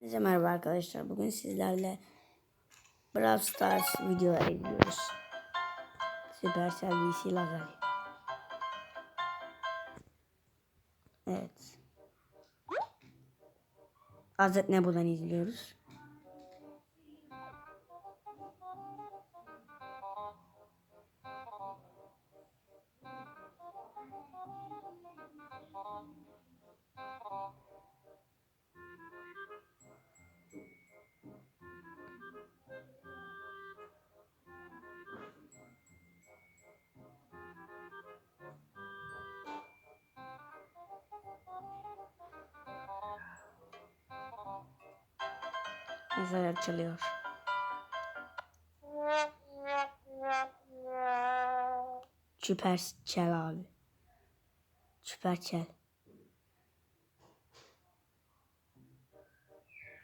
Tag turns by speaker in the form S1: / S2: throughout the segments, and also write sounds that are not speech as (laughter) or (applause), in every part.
S1: Herkese merhaba arkadaşlar. Bugün sizlerle Brawl Stars videoları izliyoruz. Supercell VC Lazer. Evet. Hazret Nebu'dan izliyoruz. Mesaj açılıyor. Süperçel abi. Süperçel.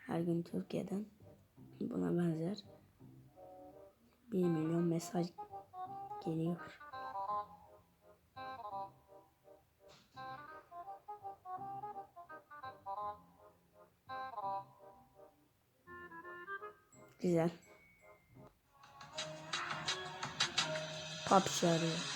S1: Her gün Türkiye'den buna benzer 1 milyon mesaj geliyor. Güzel. PUBG arıyor.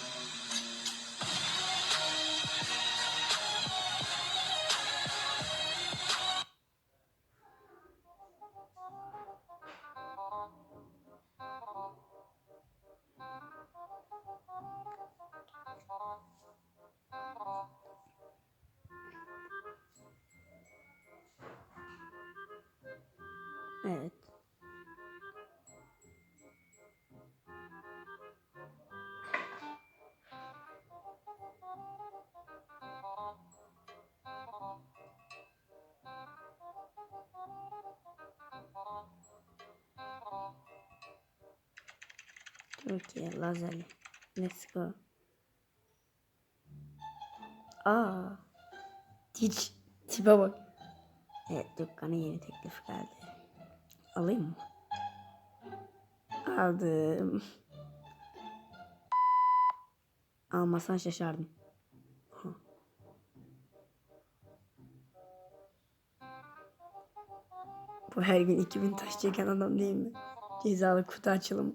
S1: Türkiye Lazali. Let's go. Aa. Hiç tipe bak. Evet dükkana yeni teklif geldi. Alayım mı? Aldım. Almasan şaşardım. Bu her gün 2000 taş çeken adam değil mi? Cezalı kutu açılımı.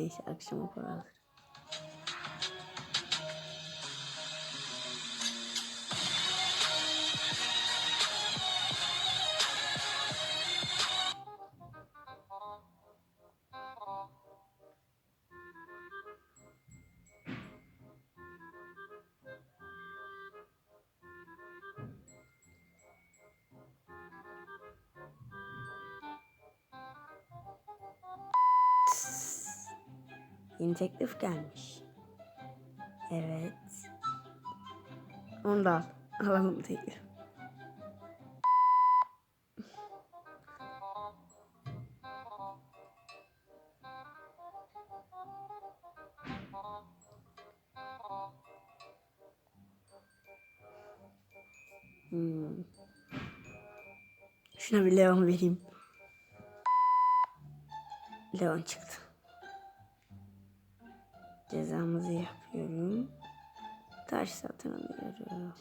S1: 一下生活。Yeni teklif gelmiş. Evet. Onu da al. (laughs) Alalım teklif. Hmm. Şuna bir Leon vereyim. Leon çıktı. Cezamızı yapıyorum. Taş satın alıyorum.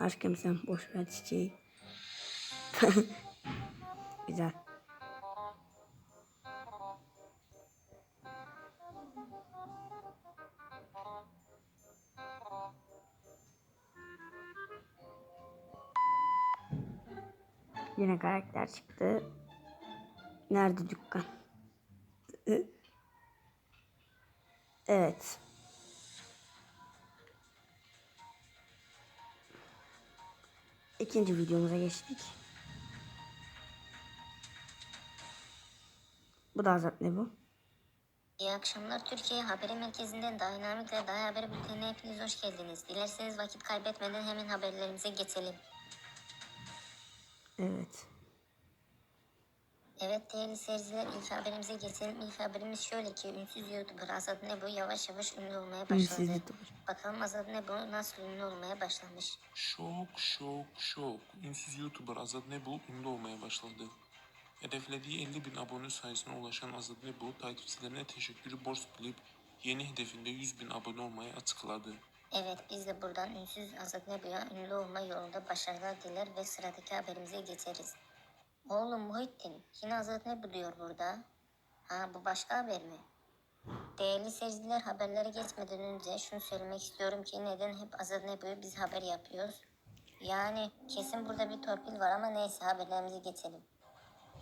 S1: Aşkım sen boş ver çiçeği. (laughs) Güzel. Yine karakter çıktı. Nerede dükkan? Evet. İkinci videomuza geçtik. Bu da azat ne bu?
S2: İyi akşamlar Türkiye Haberi Merkezi'nden Dynamik ve Daha Haber Bülteni'ne hepiniz hoş geldiniz. Dilerseniz vakit kaybetmeden hemen haberlerimize geçelim.
S1: Evet.
S2: Evet değerli seyirciler ilk haberimize geçelim. İlk haberimiz şöyle ki ünsüz YouTuber Azad Nebo yavaş yavaş ünlü olmaya başladı.
S1: Ünsüz YouTuber.
S2: Bakalım Azad Nebo nasıl ünlü olmaya başlamış.
S3: Şok, şok, şok. Ünsüz YouTuber Azad Nebul ünlü olmaya başladı. Hedeflediği 50 bin abone sayısına ulaşan Azad Nebul takipçilerine teşekkürü borç bilip yeni hedefinde 100 bin abone olmayı açıkladı.
S2: Evet biz de buradan ünsüz Azat Nebu'ya ünlü olma yolunda başarılar diler ve sıradaki haberimize geçeriz. Oğlum Muhittin yine Azat Nebu diyor burada. Ha bu başka haber mi? Değerli seyirciler haberlere geçmeden önce şunu söylemek istiyorum ki neden hep Azat Nebu'yu biz haber yapıyoruz? Yani kesin burada bir torpil var ama neyse haberlerimize geçelim.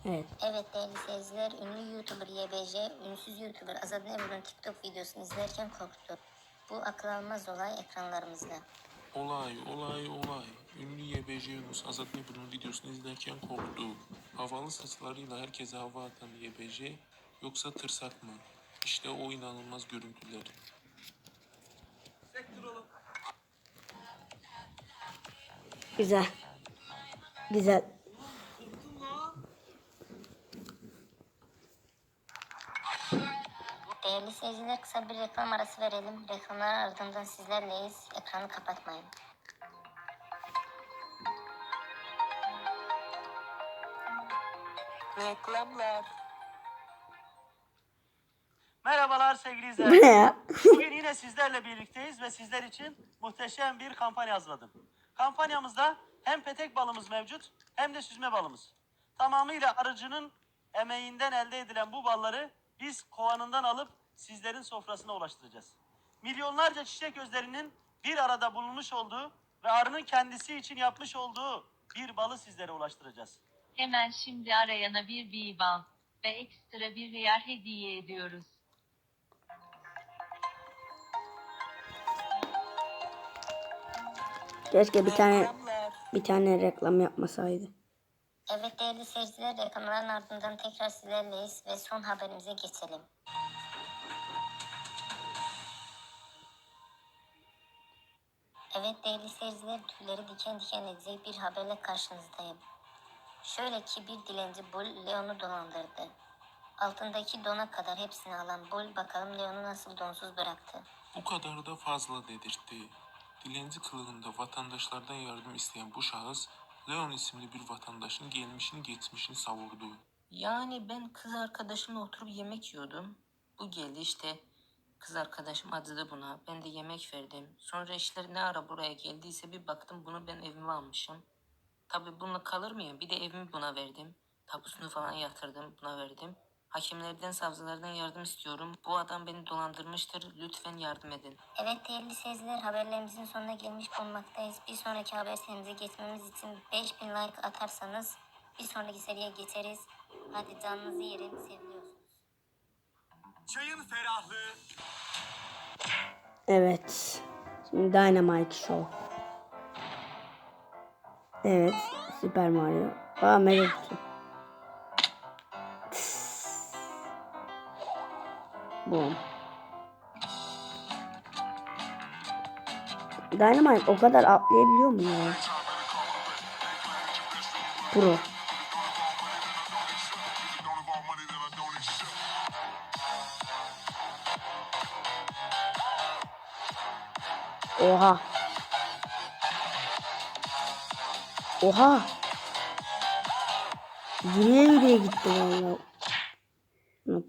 S1: Evet.
S2: Evet değerli seyirciler, ünlü YouTuber YBJ, ünsüz YouTuber Azad Nebu'nun TikTok videosunu izlerken korktu. Bu akıl almaz olay ekranlarımızda.
S3: Olay, olay, olay. Ünlü YBC Yunus Azat Nebu'nun videosunu izlerken korktu. Havalı saçlarıyla herkese hava atan YBC yoksa tırsak mı? İşte o inanılmaz görüntüler.
S1: Güzel. Güzel.
S2: Değerli seyirciler kısa bir reklam arası verelim. Reklamların ardından sizlerleyiz. Ekranı kapatmayın.
S4: Reklamlar. Merhabalar sevgili izleyiciler. Bugün yine sizlerle birlikteyiz ve sizler için muhteşem bir kampanya hazırladım. Kampanyamızda hem petek balımız mevcut hem de süzme balımız. Tamamıyla arıcının emeğinden elde edilen bu balları biz kovanından alıp sizlerin sofrasına ulaştıracağız. Milyonlarca çiçek özlerinin bir arada bulunmuş olduğu ve arının kendisi için yapmış olduğu bir balı sizlere ulaştıracağız.
S5: Hemen şimdi arayana bir bal ve ekstra bir hıyar hediye ediyoruz.
S1: Keşke bir tane bir tane reklam yapmasaydı.
S2: Evet değerli seyirciler reklamların ardından tekrar sizlerleyiz ve son haberimize geçelim. Evet değerli seyirciler tüyleri diken diken edecek bir haberle karşınızdayım. Şöyle ki bir dilenci Bull Leon'u dolandırdı. Altındaki dona kadar hepsini alan Bull bakalım Leon'u nasıl donsuz bıraktı.
S3: Bu kadar da fazla dedirtti. Dilenci kılığında vatandaşlardan yardım isteyen bu şahıs, Leon isimli bir vatandaşın gelmişini geçmişini savurdu.
S6: Yani ben kız arkadaşımla oturup yemek yiyordum. Bu geldi işte. Kız arkadaşım acıdı buna. Ben de yemek verdim. Sonra işler ne ara buraya geldiyse bir baktım bunu ben evime almışım. Tabi bununla kalır mıyım? Bir de evimi buna verdim. Tapusunu falan yatırdım buna verdim. Hakimlerden, savcılardan yardım istiyorum. Bu adam beni dolandırmıştır. Lütfen yardım edin.
S2: Evet değerli seyirciler haberlerimizin sonuna gelmiş bulunmaktayız. Bir sonraki haber serimize geçmemiz için 5000 like atarsanız bir sonraki seriye geçeriz. Hadi canınızı yerim seviliyorsunuz.
S4: Çayın ferahlığı
S1: Evet. Şimdi Dynamite Show. Evet. Super Mario. Aa Mega Kutu. Boom. Dynamite o kadar atlayabiliyor mu ya? Pro. Oha. Yürüye yürüye gitti vallahi. Hı.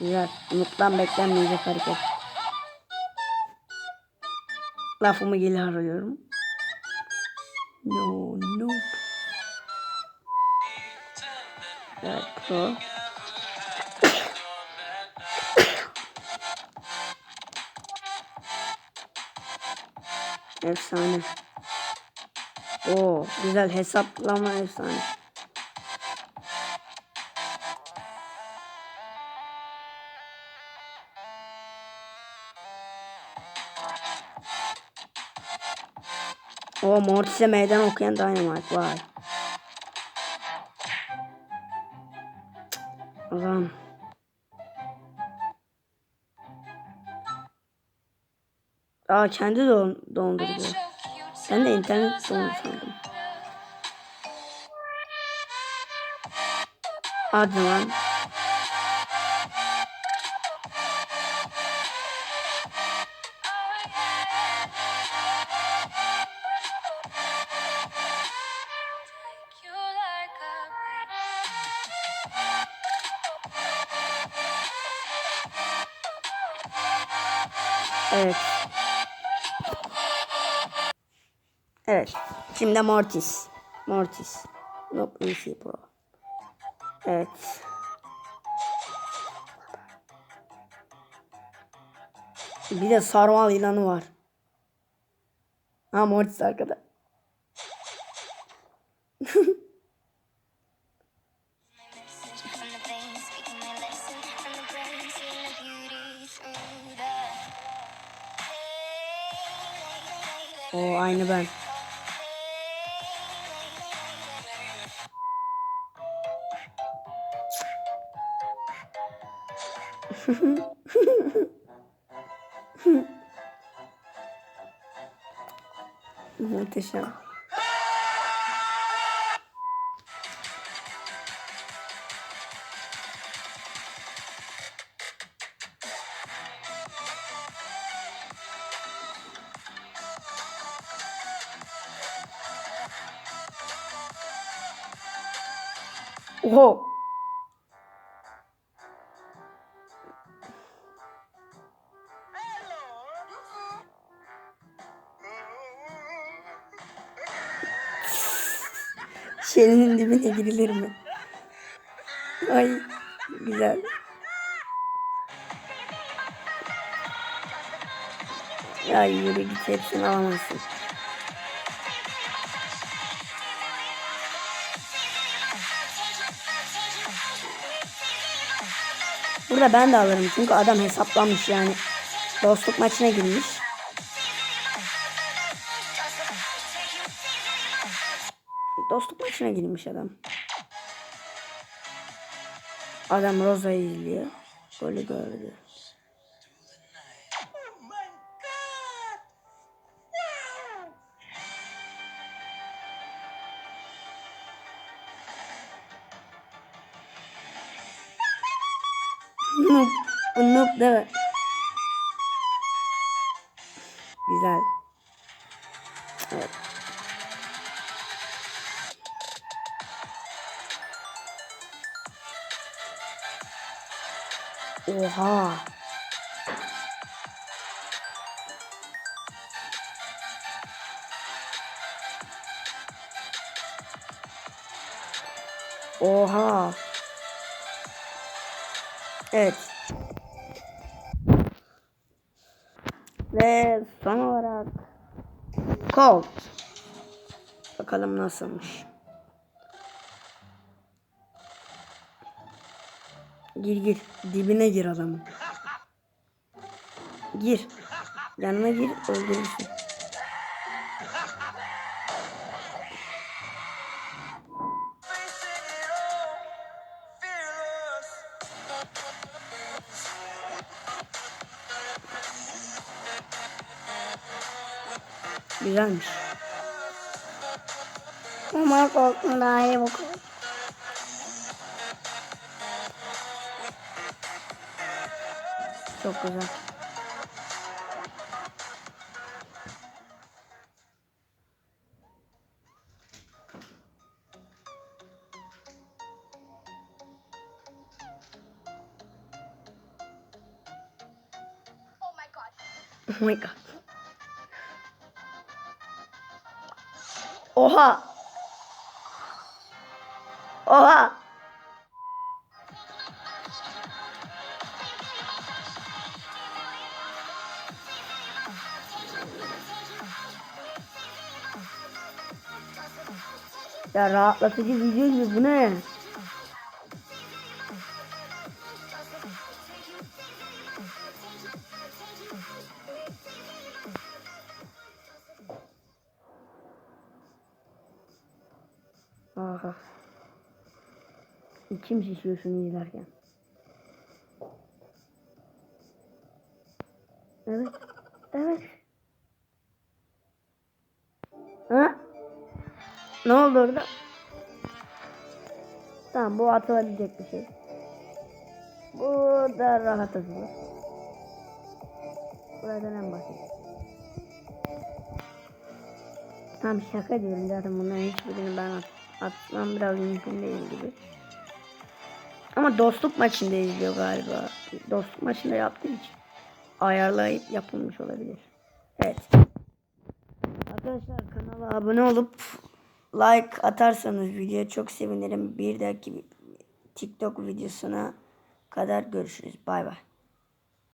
S1: Güzel. Umut'tan beklenmeyecek hareket. Lafımı geri arıyorum. No, no. Evet, pro. Efsane. Oo, güzel hesaplama efsane. O Mortis'e meydan okuyan Dynamite vay. O Aa kendi don dondurdu. Ben de internet dondu sandım. Hadi lan. Evet. Evet. Şimdi Mortis. Mortis. Nope, easy bro. Evet. Bir de sarmal ilanı var. Ha Mortis arkada.
S7: From the veins, through the
S1: O aynı ben. Muhteşem. Oho. Şelinin dibine girilir mi? Ay güzel. Ya yürü git hepsini alamazsın. Burada ben de alırım çünkü adam hesaplamış yani. Dostluk maçına girmiş. Maçına girmiş adam. Adam Rosa'yı izliyor. Golü gördü. Noob. Noob değil Oha. Oha. Evet. Ve son olarak Colt. Bakalım nasılmış. Gir gir. Dibine gir adamın. Gir. Yanına gir öldürürsün. Güzelmiş. Ama korktum daha iyi bu Çok güzel. Oh my god. Oha. Oha. Ya rahatlatıcı video gibi bu ne? Aha. İçim şişiyor izlerken. Orada? Tamam bu atılabilecek bir şey. Bu da rahat atılır. Buradan en basit. Tam şaka diyorum zaten bunların hiçbirini ben at atmam biraz mümkün değil gibi. Ama dostluk maçında izliyor galiba. Dostluk maçında yaptığı için. ayarlayıp yapılmış olabilir. Evet. Arkadaşlar kanala abone olup like atarsanız videoya çok sevinirim. Bir dahaki TikTok videosuna kadar görüşürüz. Bay bay.